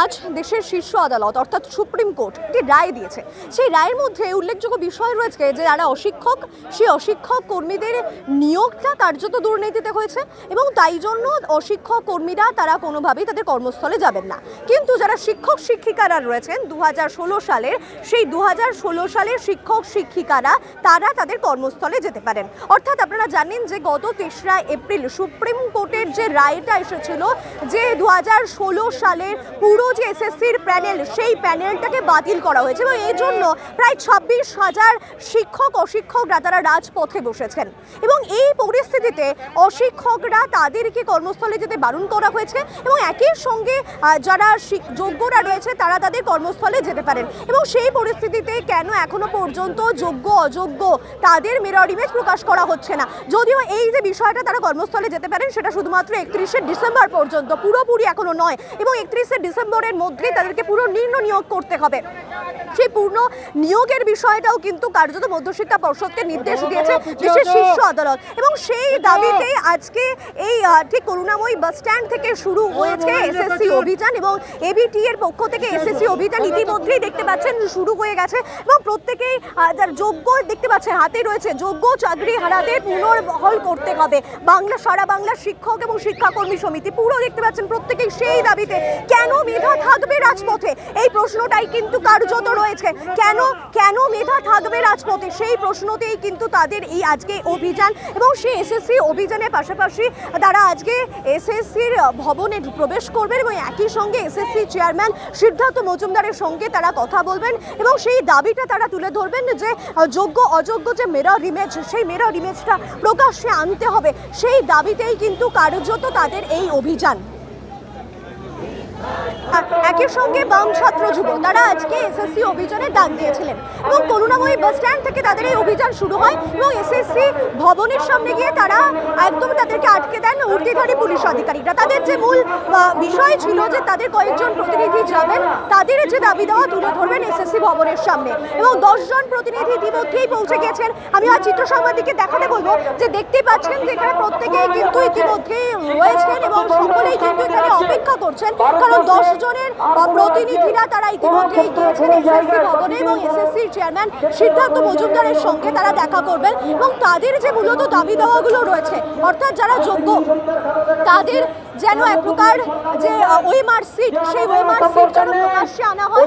আজ দেশের শীর্ষ আদালত, অর্থাৎ সুপ্রিম কোর্ট, একটি রায় দিয়েছে। সেই রায়ের মধ্যে উল্লেখযোগ্য বিষয় রয়েছে যে, যারা অশিক্ষক, সেই অশিক্ষক কর্মীদের নিয়োগটা কার্যত দুর্নীতিতে হয়েছে এবং তাই জন্য অশিক্ষক কর্মীরা তারা কোনোভাবেই তাদের কর্মস্থলে যাবেন না। কিন্তু যারা শিক্ষক শিক্ষিকারা রয়েছেন দু হাজার ষোলো সালের, সেই দু হাজার ষোলো সালের শিক্ষক শিক্ষিকারা, তারা তাদের কর্মস্থলে যেতে পারেন। অর্থাৎ আপনারা জানেন যে, গত তেসরা এপ্রিল সুপ্রিম কোর্টের যে রায়টা এসেছিল, যে দু হাজার ষোলো সালের পুরো যে এসএসসির প্যানেল, সেই প্যানেলটাকে বাতিল করা হয়েছে এবং এই জন্য প্রায় ছাব্বিশ হাজার শিক্ষক, অশিক্ষকরা তারা রাজপথে বসেছেন। এবং এই পরিস্থিতিতে অশিক্ষকরা তাদেরকে কর্মস্থলে যেতে বারণ করা হয়েছে এবং একই সঙ্গে যারা যোগ্যরা রয়েছে তারা তাদের কর্মস্থলে যেতে পারেন। এবং সেই পরিস্থিতিতে কেন এখনও পর্যন্ত যোগ্য, অযোগ্য তাদের মিরর ইমেজ প্রকাশ করা হচ্ছে না? যদিও এই যে বিষয়টা তারা কর্মস্থলে যেতে পারেন, সেটা শুধুমাত্র একত্রিশে ডিসেম্বর পর্যন্ত, পুরোপুরি এখনও নয়। এবং একত্রিশে ডিসেম্বরের মধ্যে তাদেরকে পুরো নির্ণ নিয়োগ করতে হবে। সেই পূর্ণ নিয়োগের বিষয়টাও কিন্তু কার্যত মধ্যশিক্ষা পর্ষদকে নির্দেশ দিয়েছে দেশের শীর্ষ আদালত। এবং সেই দাবিতে আজকে এই ঠিক করুণাময়ী বাস স্ট্যান্ড থেকে শুরু হয়েছে এসএসসি অভিযান এবং এবিটি এর পক্ষ থেকে এসএসসি অভিযান ইতিমধ্যেই দেখতে পাচ্ছেন শুরু হয়ে গেছে এবং প্রত্যেকেই যার যোগ্য দেখতে পাচ্ছেন হাতে রয়েছে যোগ্য চাকরি হারাতে পুনর্বহল করতে হবে। বাংলা সারা বাংলা শিক্ষক এবং শিক্ষাকর্মী সমিতি পুরো দেখতে পাচ্ছেন প্রত্যেকেই সেই দাবিতে। কেন মেধা থাকবে রাজপথে? এই প্রশ্নটাই কিন্তু কার্যত রয়েছে। কেন কেন মেধা থাকবে রাজপথে? সেই প্রশ্নতেই কিন্তু তাদের এই আজকে অভিযান এবং সেই এসএসসি অভিযানের পাশাপাশি তারা আজকে এসএসসির ভবনে প্রবেশ করবেন এবং একই সঙ্গে এসএসসি চেয়ারম্যান সিদ্ধার্থ মজুমদারের সঙ্গে তারা কথা বলবেন এবং সেই দাবিটা তারা তুলে ধরবেন যে, যোগ্য, অযোগ্য যে মেরর ইমেজ সেই মেরর ইমেজটা প্রকাশ্যে আনতে হবে। সেই দাবিতেই কিন্তু কার্যত তাদের এই অভিযান। একই সঙ্গে বাম ছাত্র যুব, তারা আজকে এসএসসি অভিযানে ডাক দিয়েছিলেন। এবং করুণাময়ী বাস স্ট্যান্ড থেকে তাদের এই অভিযান শুরু হয় এবং এসএসসি ভবনের সামনে গিয়ে তারা একদম তাদেরকে আটকে দেন ঊর্ধ্বধারী পুলিশ আধিকারিকরা। তাদের যে মূল বিষয় ছিল যে তাদের কয়েকজন প্রতিনিধি যাবেন, তাদের যে দাবি দেওয়া তুলে ধরবেন এসএসসি ভবনের সামনে। এবং দশজন প্রতিনিধি ইতিমধ্যেই পৌঁছে গেছেন আমি আর চিত্র সাংবাদিককে দেখাতে বলব যে দেখতেই পাচ্ছেন যে এখানে প্রত্যেকেই কিন্তু ইতিমধ্যেই রয়েছেন এবং সকলেই কিন্তু এখানে অপেক্ষা করছেন কারণ দশ জনের প্রতিনিধিরা তারা ইতিমধ্যেই গিয়েছেন এসএসসি ভবনে এবং এসএসসির চেয়ারম্যান সিদ্ধার্থ মজুমদারের সঙ্গে তারা দেখা করবেন এবং তাদের যে মূলত দাবি দেওয়াগুলো রয়েছে অর্থাৎ যারা যোগ্য তাদের যেন এক প্রকার যে ওয়েমার সিট সেই ওয়েমার সিট যেন প্রকাশ্যে আনা হয়।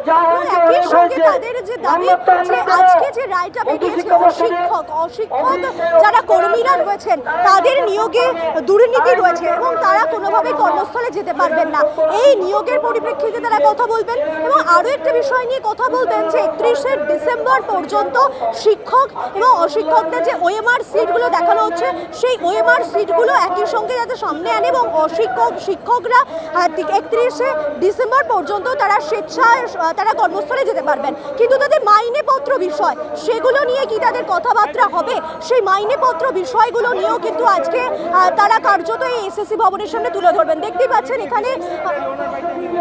একই সঙ্গে তাদের যে দাবি যে আজকে যে রায়টা বেরিয়েছে অশিক্ষক অশিক্ষক যারা কর্মীরা রয়েছেন তাদের নিয়োগে দুর্নীতি রয়েছে এবং তারা কোনোভাবে কর্মস্থলে যেতে পারবেন না। এই নিয়োগের পরিপ্রেক্ষিতে তারা কথা বলবেন এবং আরও একটা বিষয় নিয়ে কথা বলবেন যে একত্রিশে ডিসেম্বর পর্যন্ত শিক্ষক এবং অশিক্ষকদের যে ওএমআর সিটগুলো দেখানো হচ্ছে সেই ওএমআর সিটগুলো একই সঙ্গে যাতে সামনে আনে এবং অশিক্ষক শিক্ষকরা একত্রিশে ডিসেম্বর পর্যন্ত তারা স্বেচ্ছায় তারা কর্মস্থলে যেতে পারবেন। কিন্তু তাদের মাইনেপত্র বিষয়, সেগুলো নিয়ে কি তাদের কথাবার্তা হবে? সেই মাইনেপত্র বিষয়গুলো নিয়েও কিন্তু আজকে তারা কার্যত এই এসএসসি ভবনের সামনে তুলে ধরবেন। দেখতেই পাচ্ছেন এখানে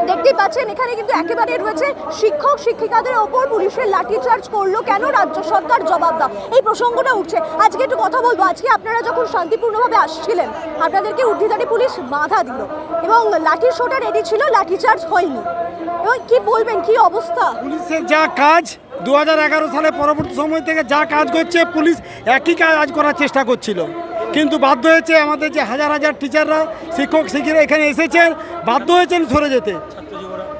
দেখতেই পাচ্ছেন, এখানে কিন্তু একেবারে রয়েছে শিক্ষক, শিক্ষিকাদের ওপর পুলিশের লাঠিচার্জ করল। কেন রাজ্য সরকার জবাব দাও? এই প্রসঙ্গটা উঠছে। আজকে একটু কথা বলব। আজকে আপনারা যখন শান্তিপূর্ণভাবে আসছিলেন, আপনাদেরকে উর্ধিধারী পুলিশ বাধা দিল এবং লাঠি শোটা রেডি ছিল, লাঠিচার্জ হয়নি। এবং কি বলবেন, কি অবস্থা? পুলিশের যা কাজ দু হাজার এগারো সালে পরবর্তী সময় থেকে যা কাজ করছে, পুলিশ একই কাজ করার চেষ্টা করছিল। কিন্তু বাধ্য হয়েছে আমাদের যে হাজার হাজার টিচাররা শিক্ষক শিক্ষিরা এখানে এসেছেন, বাধ্য হয়েছেন সরে যেতে।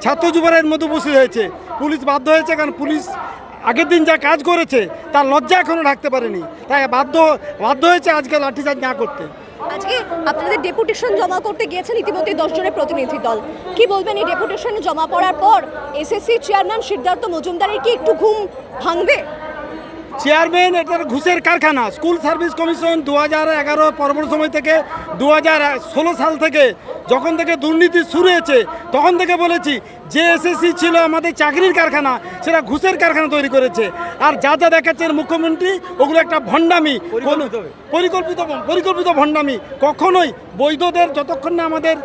ছাত্র যুবরের মধ্যে বসে হয়েছে। পুলিশ বাধ্য হয়েছে কারণ পুলিশ আগের দিন যা কাজ করেছে, তার লজ্জা এখনও রাখতে পারেনি। তাই বাধ্য বাধ্য হয়েছে আজকে লাঠিচার্জ না করতে। আজকে আপনাদের ডেপুটেশন জমা করতে গিয়েছেন ইতিমধ্যে দশ জনের প্রতিনিধি দল। কি বলবেন এই ডেপুটেশন জমা পড়ার পর এসএসসি চেয়ারম্যান সিদ্ধার্থ মজুমদারের কি একটু ঘুম ভাঙবে? চেয়ারম্যান এটার ঘুষের কারখানা স্কুল সার্ভিস কমিশন দু হাজার এগারো পরবর্তী সময় থেকে দু হাজার ষোলো সাল থেকে যখন থেকে দুর্নীতি শুরু হয়েছে তখন থেকে বলেছি যে এসএসসি ছিল আমাদের চাকরির কারখানা সেটা ঘুষের কারখানা তৈরি করেছে। আর যা যা দেখাচ্ছেন মুখ্যমন্ত্রী ওগুলো একটা ভণ্ডামি। পরিকল্পিত পরিকল্পিত ভণ্ডামি। কখনোই বৈধদের যতক্ষণ না আমাদের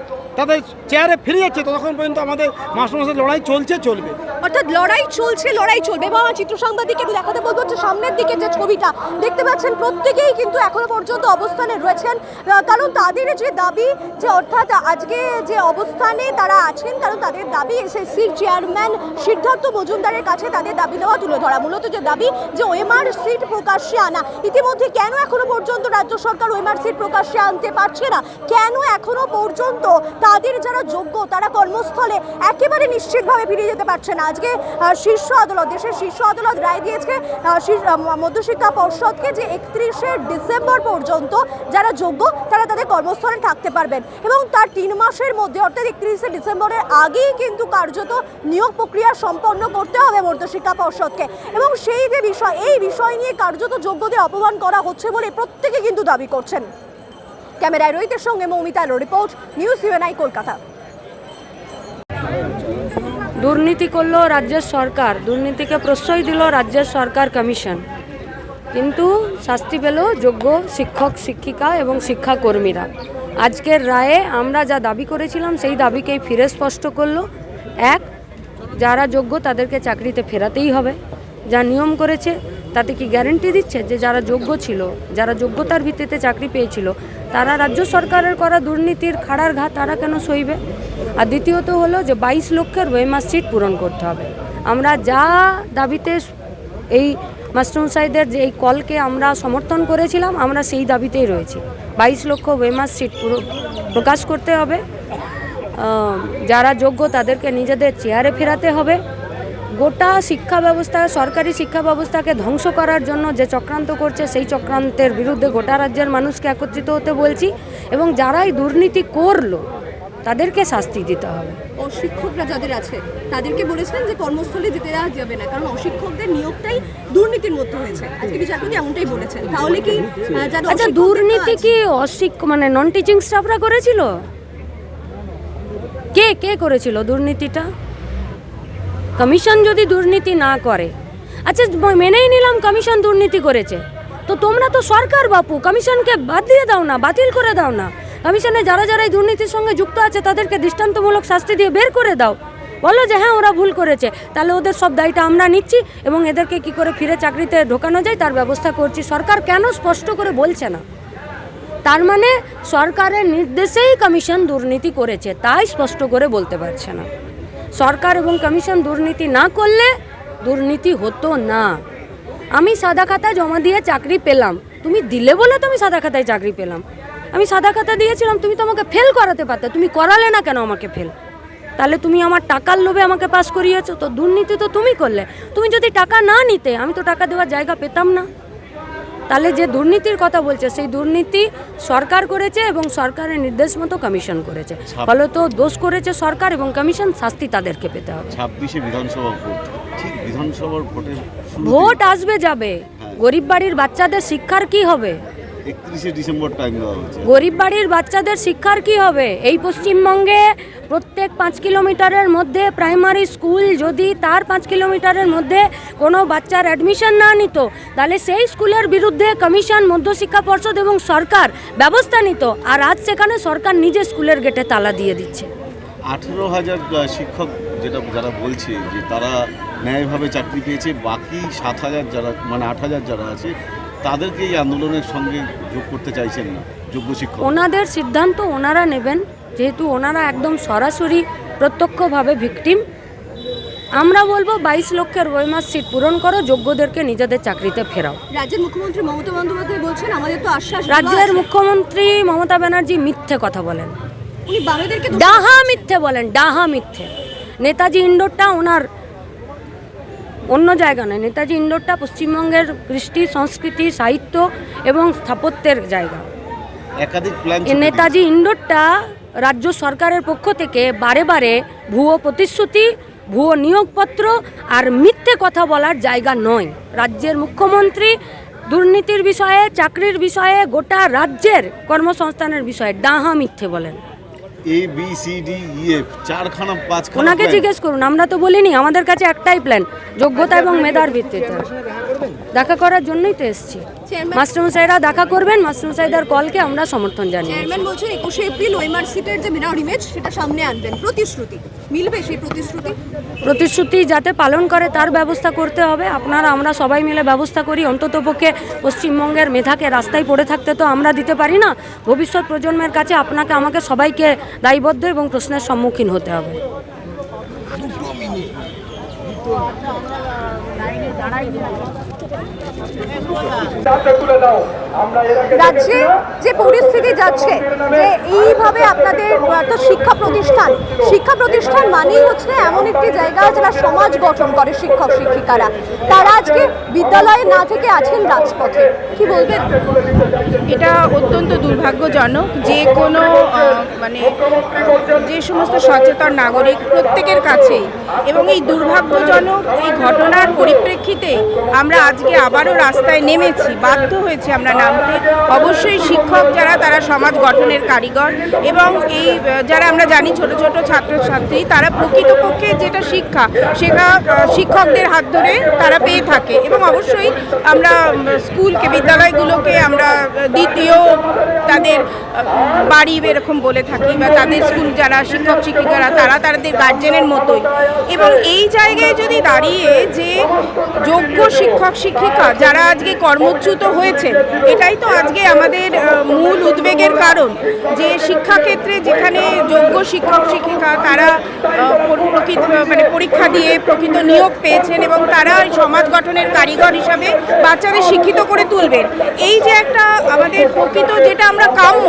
তাদের চেয়ারে ফিরে যাচ্ছে ততক্ষণ পর্যন্ত আমাদের মাস্টারমশাই লড়াই চলছে, চলবে। অর্থাৎ লড়াই চলছে, লড়াই চলবে। এবং চিত্র সাংবাদিককে একটু দেখাতে বলব, হচ্ছে সামনের দিকে যে ছবিটা, দেখতে পাচ্ছেন প্রত্যেকেই কিন্তু এখনও পর্যন্ত অবস্থানে রয়েছেন। কারণ তাদের যে দাবি, যে অর্থাৎ আজকে যে অবস্থানে তারা আছেন, কারণ তাদের দাবি এসএসসির চেয়ারম্যান সিদ্ধার্থ মজুমদারের কাছে তাদের দাবি দেওয়া তুলে ধরা। মূলত যে দাবি, যে ওএমআর সিট প্রকাশ্যে আনা। ইতিমধ্যে কেন এখনও পর্যন্ত রাজ্য সরকার ওএমআর সিট প্রকাশ্যে আনতে পারছে না? কেন এখনও পর্যন্ত তাদের যারা যোগ্য, তারা কর্মস্থলে একেবারে নিশ্চিতভাবে ফিরে যেতে পারছে না। আজকে শীর্ষ আদালত, দেশের শীর্ষ আদালত রায় দিয়েছে মধ্যশিক্ষা পর্ষদকে যে একত্রিশে ডিসেম্বর পর্যন্ত যারা যোগ্য, তারা তাদের কর্মস্থলে থাকতে পারবেন। এবং তার তিন মাসের মধ্যে, অর্থাৎ একত্রিশে ডিসেম্বরের আগেই কিন্তু কার্যত নিয়োগ প্রক্রিয়া সম্পন্ন করতে হবে মধ্যশিক্ষা পর্ষদকে। এবং সেই যে বিষয়, এই বিষয় নিয়ে কার্যত যোগ্যদের অপমান করা হচ্ছে বলে প্রত্যেকে কিন্তু দাবি করছেন। ক্যামেরায় রোহিতের সঙ্গে Moumita report, news UNI Kolkata. দুর্নীতি করল রাজ্যের সরকার, দুর্নীতিকে প্রশ্রয় দিল রাজ্যের সরকার কমিশন। কিন্তু শাস্তি পেল যোগ্য শিক্ষক, শিক্ষিকা এবং শিক্ষাকর্মীরা। আজকের রায়ে আমরা যা দাবি করেছিলাম, সেই দাবিকেই ফিরে স্পষ্ট করল। এক, যারা যোগ্য তাদেরকে চাকরিতে ফেরাতেই হবে। যা নিয়ম করেছে, তাতে কি গ্যারেন্টি দিচ্ছে যে যারা যোগ্য ছিল, যারা যোগ্যতার ভিত্তিতে চাকরি পেয়েছিল তারা রাজ্য সরকারের করা দুর্নীতির খাড়ার ঘা তারা কেন সইবে? আর দ্বিতীয়ত হলো যে বাইশ লক্ষের ওয়েমার সিট পূরণ করতে হবে। আমরা যা দাবিতে এই মাস্টারমশাইদের যে এই কলকে আমরা সমর্থন করেছিলাম, আমরা সেই দাবিতেই রয়েছি। বাইশ লক্ষ ওয়েমার সিট পুরো প্রকাশ করতে হবে। যারা যোগ্য তাদেরকে নিজেদের চেয়ারে ফেরাতে হবে। গোটা শিক্ষা ব্যবস্থা সরকারি শিক্ষা ব্যবস্থাকে ধ্বংস করার জন্য যে চক্রান্ত করছে সেই চক্রান্তের বিরুদ্ধে গোটা রাজ্যের মানুষকে একত্রিত হতে বলছি এবং যারাই দুর্নীতি করল তাদেরকে শাস্তি দিতে হবে। অশিক্ষকরা যাদের আছে তাদেরকে বলেছিলেন যে কর্মস্থলে যেতে দেওয়া যাবে না কারণ অশিক্ষকদের নিয়োগটাই দুর্নীতির মধ্যে হয়েছে। আজকে বিচারপতি এমনটাই বলেছেন। তাহলে কি আচ্ছা দুর্নীতি কি অশিক্ষ মানে নন টিচিং স্টাফরা করেছিল? কে কে করেছিল দুর্নীতিটা? কমিশন যদি দুর্নীতি না করে। আচ্ছা মেনেই নিলাম কমিশন দুর্নীতি করেছে। তো তোমরা তো সরকার বাপু, কমিশনকে বাদ দিয়ে দাও না, বাতিল করে দাও না। কমিশনে যারা যারা এই দুর্নীতির সঙ্গে যুক্ত আছে, তাদেরকে দৃষ্টান্তমূলক শাস্তি দিয়ে বের করে দাও। বলো যে হ্যাঁ ওরা ভুল করেছে। তাহলে ওদের সব দায়টা আমরা নিচ্ছি এবং এদেরকে কি করে ফিরে চাকরিতে ঢোকানো যায়, তার ব্যবস্থা করছি। সরকার কেন স্পষ্ট করে বলছে না? তার মানে সরকারের নির্দেশেই কমিশন দুর্নীতি করেছে, তাই স্পষ্ট করে বলতে পারছে না। সরকার এবং কমিশন দুর্নীতি না করলে দুর্নীতি হতো না। আমি সাদা খাতা জমা দিয়ে চাকরি পেলাম। তুমি দিলে বলে তো আমি সাদা খাতায় চাকরি পেলাম। আমি সাদা খাতা দিয়েছিলাম, তুমি তো আমাকে ফেল করাতে পারতে। তুমি করালে না কেন আমাকে ফেল তাহলে তুমি আমার টাকার লোভে আমাকে পাস করিয়েছো। তো দুর্নীতি তো তুমি করলে। তুমি যদি টাকা না নিতে, আমি তো টাকা দেওয়ার জায়গা পেতাম না। তাহলে যে দুর্নীতির কথা বলছে সেই দুর্নীতি সরকার করেছে এবং সরকারের নির্দেশ মতো কমিশন করেছে। ফলত দোষ করেছে সরকার এবং কমিশন শাস্তি তাদেরকে পেতে হবে। ছাব্বিশে বিধানসভা ভোট। ঠিক বিধানসভার ভোটের ভোট আসবে যাবে। গরিব বাড়ির বাচ্চাদের শিক্ষার কি হবে? একত্রিশে ডিসেম্বর টাইম দেওয়া হয়েছে। গরিব বাড়ির বাচ্চাদের শিক্ষার কি হবে? এই পশ্চিমবঙ্গে প্রত্যেক পাঁচ কিলোমিটারের মধ্যে প্রাইমারি স্কুল যদি তার পাঁচ কিলোমিটারের মধ্যে কোনো বাচ্চার অ্যাডমিশন না নিত তাহলে সেই স্কুলের বিরুদ্ধে কমিশন মধ্যশিক্ষা পর্ষদ এবং সরকার ব্যবস্থা নিত। আর আজ সেখানে সরকার নিজে স্কুলের গেটে তালা দিয়ে দিচ্ছে। আঠেরো হাজার শিক্ষক যেটা যারা বলছে যে তারা ন্যায়ভাবে চাকরি পেয়েছে বাকি সাত হাজার যারা মানে আট হাজার যারা আছে তাদেরকে এই আন্দোলনের সঙ্গে যোগ করতে চাইছেন না যোগ্য শিক্ষক। ওনাদের সিদ্ধান্ত ওনারা নেবেন যেহেতু ওনারা একদম সরাসরি প্রত্যক্ষভাবে ভিকটিম আমরা বলব বাইশ লক্ষের ওয়েমার সিট পূরণ করো যোগ্যদেরকে নিজেদের চাকরিতে ফেরাও। রাজ্যের মুখ্যমন্ত্রী মমতা বন্দ্যোপাধ্যায় বলছেন আমাদের তো আশ্বাস রাজ্যের মুখ্যমন্ত্রী মমতা ব্যানার্জি মিথ্যে কথা বলেন। উনি বামেদেরকে ডাহা মিথ্যে বলেন ডাহা মিথ্যে। নেতাজি ইন্ডোরটা ওনার অন্য জায়গা নয়। নেতাজি ইন্ডোরটা পশ্চিমবঙ্গের কৃষ্টি সংস্কৃতি সাহিত্য এবং স্থাপত্যের জায়গা। নেতাজি ইন্ডোরটা রাজ্য সরকারের পক্ষ থেকে বারে বারে ভুয়ো প্রতিশ্রুতি ভুয়ো নিয়োগপত্র আর মিথ্যে কথা বলার জায়গা নয়। রাজ্যের মুখ্যমন্ত্রী দুর্নীতির বিষয়ে চাকরির বিষয়ে গোটা রাজ্যের কর্মসংস্থানের বিষয়ে ডাহা মিথ্যে বলেন। A B C D E F চারখানা পাঁচখানা ওনাকে জিজ্ঞেস করুন আমরা তো বলিনি আমাদের কাছে একটাই প্ল্যান যোগ্যতা এবং মেধার ভিত্তিতে। দেখা করার জন্যই তো এসছি। মাস্টারমশাইরা দেখা করবেন মাস্টারমশাইদের কলকে আমরা সমর্থন জানিয়ে চেয়ারম্যান বলছেন একুশে এপ্রিল ওয়েমার সিটের যে মিরর ইমেজ সেটা সামনে আনবেন। প্রতিশ্রুতি। মিলবে সেই প্রতিশ্রুতি? প্রতিশ্রুতি যাতে পালন করে তার ব্যবস্থা করতে হবে। আপনারা আমরা সবাই মিলে ব্যবস্থা করি। অন্ততপক্ষে পশ্চিমবঙ্গের মেধাকে রাস্তায় পড়ে থাকতে তো আমরা দিতে পারি না। ভবিষ্যৎ প্রজন্মের কাছে আপনাকে আমাকে সবাইকে দায়বদ্ধ এবং প্রশ্নের সম্মুখীন হতে হবে। রাজ্যে যে পরিস্থিতি যাচ্ছে যে এইভাবে আপনাদের একটা শিক্ষা প্রতিষ্ঠান। শিক্ষা প্রতিষ্ঠান মানেই হচ্ছে এমন একটি জায়গা যারা সমাজ গঠন করে শিক্ষক শিক্ষিকারা। তারা আজকে বিদ্যালয়ে না থেকে আছেন রাজপথে। কি বলবেন? এটা অত্যন্ত দুর্ভাগ্যজনক যে কোনো মানে যে সমস্ত সচেতন নাগরিক প্রত্যেকের কাছেই। এবং এই দুর্ভাগ্যজনক এই ঘটনার পরিপ্রেক্ষিতে আমরা আজকে আবারও রাস্তায় নেমেছি, বাধ্য হয়েছি আমরা নামতে। অবশ্যই শিক্ষক যারা, তারা সমাজ গঠনের কারিগর এবং এই যারা আমরা জানি ছোট ছোট ছাত্রছাত্রী, তারা প্রকৃতপক্ষে যেটা শিক্ষা, সেটা শিক্ষকদের হাত ধরে তারা পেয়ে থাকে এবং অবশ্যই আমরা স্কুলকে, বিদ্যালয়গুলোকে আমরা দ্বিতীয় তাদের বাড়ি এরকম বলে থাকি বা তাদের স্কুল যারা, শিক্ষক, শিক্ষিকারা, তারা তাদের গার্জেনের মতোই। এবং এই জায়গায় যদি দাঁড়িয়ে যে যোগ্য শিক্ষক, শিক্ষিকা যারা আজকে কর্মচ্যুত হয়েছে। এটাই তো আজকে আমাদের মূল উদ্বেগের কারণ যে শিক্ষাক্ষেত্রে যেখানে যোগ্য শিক্ষক শিক্ষিকা তারা প্রকৃত মানে পরীক্ষা দিয়ে প্রকৃত নিয়োগ পেয়েছেন এবং তারা সমাজ গঠনের কারিগর হিসাবে বাচ্চাদের শিক্ষিত করে তুলবেন। এই যে একটা আমাদের প্রকৃত যেটা আমরা কাম্য,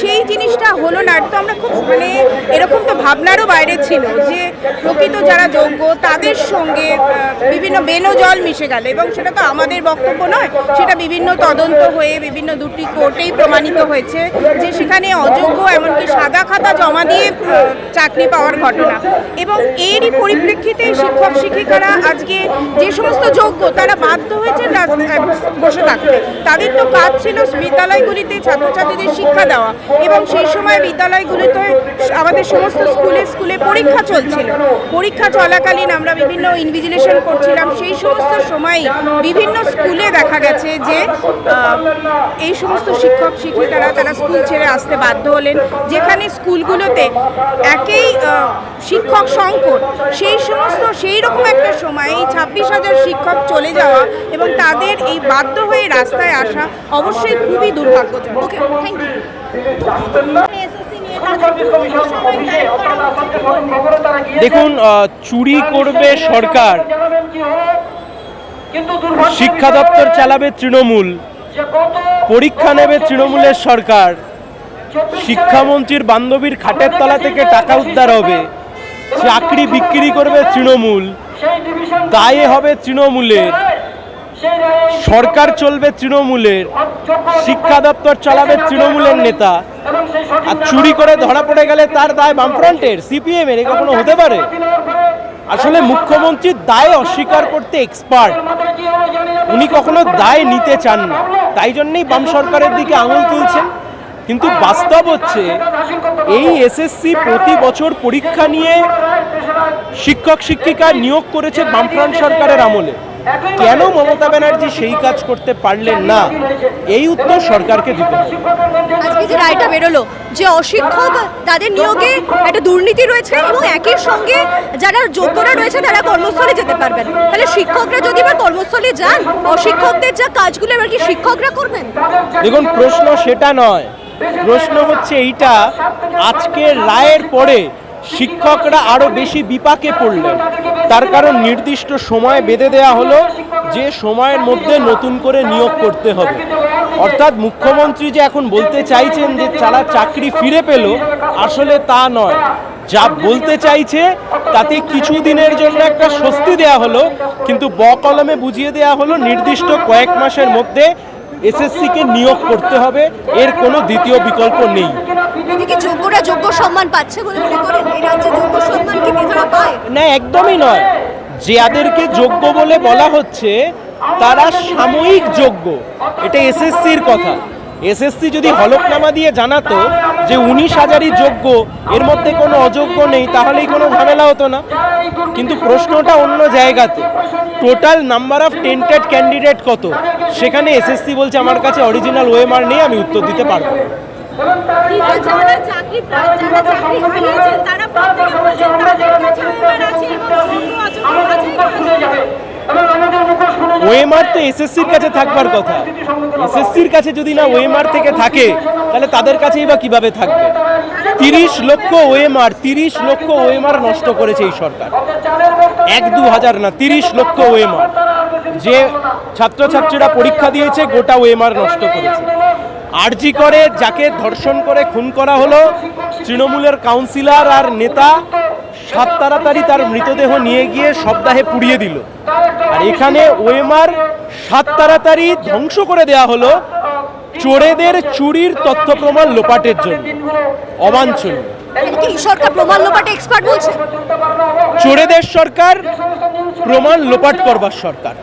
সেই জিনিসটা হলো না তো আমরা খুব মানে এরকম তো ভাবনারও বাইরে ছিল যে প্রকৃত যারা যোগ্য, তাদের সঙ্গে বিভিন্ন বেনো জল মিশে গেল এবং সেটা তো আমাদের বক্তব্য নয়, সেটা বিভিন্ন তদন্ত হয়ে বিভিন্ন দুটি কোর্টেই প্রমাণিত হয়েছে যে সেখানে অযোগ্য এমনকি সাদা খাতা জমা দিয়ে চাকরি পাওয়ার ঘটনা। এবং এরই পরিপ্রেক্ষিতে শিক্ষক শিক্ষিকারা আজকে যে সমস্ত যোগ্য, তারা বাধ্য হয়েছেন বসে থাকতে। তাদের তো কাজ ছিল বিদ্যালয়গুলিতে ছাত্রছাত্রীদের শিক্ষা দেওয়া এবং সেই সময় বিদ্যালয়গুলিতে আমাদের সমস্ত স্কুলে স্কুলে পরীক্ষা চলছিল। পরীক্ষা চলাকালীন আমরা বিভিন্ন ইনভিজিলেশন করছিলাম। সেই সমস্ত সময়ই বিভিন্ন স্কুলে দেখা গেছে যে এই সমস্ত শিক্ষক শিক্ষিকারা তারা স্কুল ছেড়ে আসতে বাধ্য হলেন। যেখানে স্কুলগুলোতে একেই শিক্ষক সংকট। সেই সমস্ত সেই রকম একটা সময় এই ছাব্বিশ হাজার শিক্ষক চলে যাওয়া এবং তাদের এই বাধ্য হয়ে রাস্তায় আসা অবশ্যই খুবই দুর্ভাগ্যজনক। ওকে থ্যাংক ইউ দেখুন চুরি করবে সরকার। শিক্ষা দপ্তর চালাবে তৃণমূল। পরীক্ষা নেবে তৃণমূলের সরকার। শিক্ষামন্ত্রীর বান্ধবীর খাটের তলা থেকে টাকা উদ্ধার হবে। চাকরি বিক্রি করবে তৃণমূল। দায়ে হবে তৃণমূলের। সরকার চলবে তৃণমূলের। শিক্ষা দপ্তর চালাবে তৃণমূলের নেতা। আর চুরি করে ধরা পড়ে গেলে তার দায় বামফ্রন্টের সিপিএম এর কখনো হতে পারে? আসলে মুখ্যমন্ত্রী দায় অস্বীকার করতে এক্সপার্ট উনি কখনো দায় নিতে চান না। তাই জন্যই বাম সরকারের দিকে আঙুল তুলছেন। কিন্তু বাস্তব হচ্ছে এই এসএসসি প্রতি বছর পরীক্ষা নিয়ে শিক্ষক শিক্ষিকা নিয়োগ করেছে বামফ্রন্ট সরকারের আমলে। কেন মমতা ব্যানার্জি সেই কাজ করতে পারলেন না? এই উত্তর সরকারকে দিতে আজকে যে রায়টা বেরোলো যে অশিক্ষক তাদের নিয়োগে একটা দুর্নীতি রয়েছে এবং একই সঙ্গে যারা যোগ্যরা রয়েছে তারা কর্মস্থলে যেতে পারবেন। তাহলে শিক্ষকরা যদি বা কর্মস্থলে যান অশিক্ষকদের যা কাজগুলো এবার কি শিক্ষকরা করবেন? দেখুন প্রশ্ন সেটা নয় প্রশ্ন হচ্ছে এইটা আজকের রায়ের পরে শিক্ষকরা আরও বেশি বিপাকে পড়লেন। তার কারণ নির্দিষ্ট সময় বেঁধে দেওয়া হলো, যে সময়ের মধ্যে নতুন করে নিয়োগ করতে হবে। অর্থাৎ মুখ্যমন্ত্রী যে এখন বলতে চাইছেন যে তারা চাকরি ফিরে পেল, আসলে তা নয়। যা বলতে চাইছে, তাতে কিছু দিনের জন্য একটা স্বস্তি দেয়া হলো, কিন্তু বকলমে বুঝিয়ে দেওয়া হলো, নির্দিষ্ট কয়েক মাসের মধ্যে এসএসসিকে নিয়োগ করতে হবে এর কোনো দ্বিতীয় বিকল্প নেই। যোগ্যরা যোগ্য সম্মান পাচ্ছে বলে মনে করেন? এই রাজ্যে যোগ্য সম্মান কি মেধারা পায়? না একদমই নয়। যাদেরকে যোগ্য বলে বলা হচ্ছে তারা সাময়িক যোগ্য। এটা এসএসসির কথা। এসএসসি যদি হলফনামা দিয়ে জানাতো যে উনিশ হাজারই যোগ্য এর মধ্যে কোনো অযোগ্য নেই তাহলেই কোনো ঝামেলা হতো না। কিন্তু প্রশ্নটা অন্য জায়গাতে। Total number of tainted candidate কত? সেখানে এসএসসি বলছে আমার কাছে অরিজিনাল ওএমআর নেই আমি উত্তর দিতে পারব তারা ওএমআর তো এসএসসির কাছে থাকবার কথা। এসএসসির কাছে যদি না ওএমআর থেকে থাকে, তাহলে তাদের কাছেই বা কীভাবে থাকবে? তিরিশ লক্ষ ওএমআর তিরিশ লক্ষ ওএমআর নষ্ট করেছে এই সরকার। এক দু হাজার না, তিরিশ লক্ষ ওএমআর যে ছাত্রছাত্রীরা পরীক্ষা দিয়েছে, গোটা ওএমআর নষ্ট করেছে। আরজি করে, যাকে ধর্ষণ করে, খুন করা হলো, তৃণমূলের কাউন্সিলর আর নেতা, সাত তাড়াতাড়ি তার মৃতদেহ নিয়ে গিয়ে সপ্তাহে পুড়িয়ে দিল। আর এখানে ওয়েমার সাত তাড়াতাড়ি ধ্বংস করে দেয়া হলো চোরেদের চুরির তথ্য প্রমাণ লোপাটের জন্য। অবাঞ্ছনীয়। কি সরকার প্রমাণ লোপাটে এক্সপার্ট বলছে? চোরেদের সরকার প্রমাণ লোপাট করবার সরকার।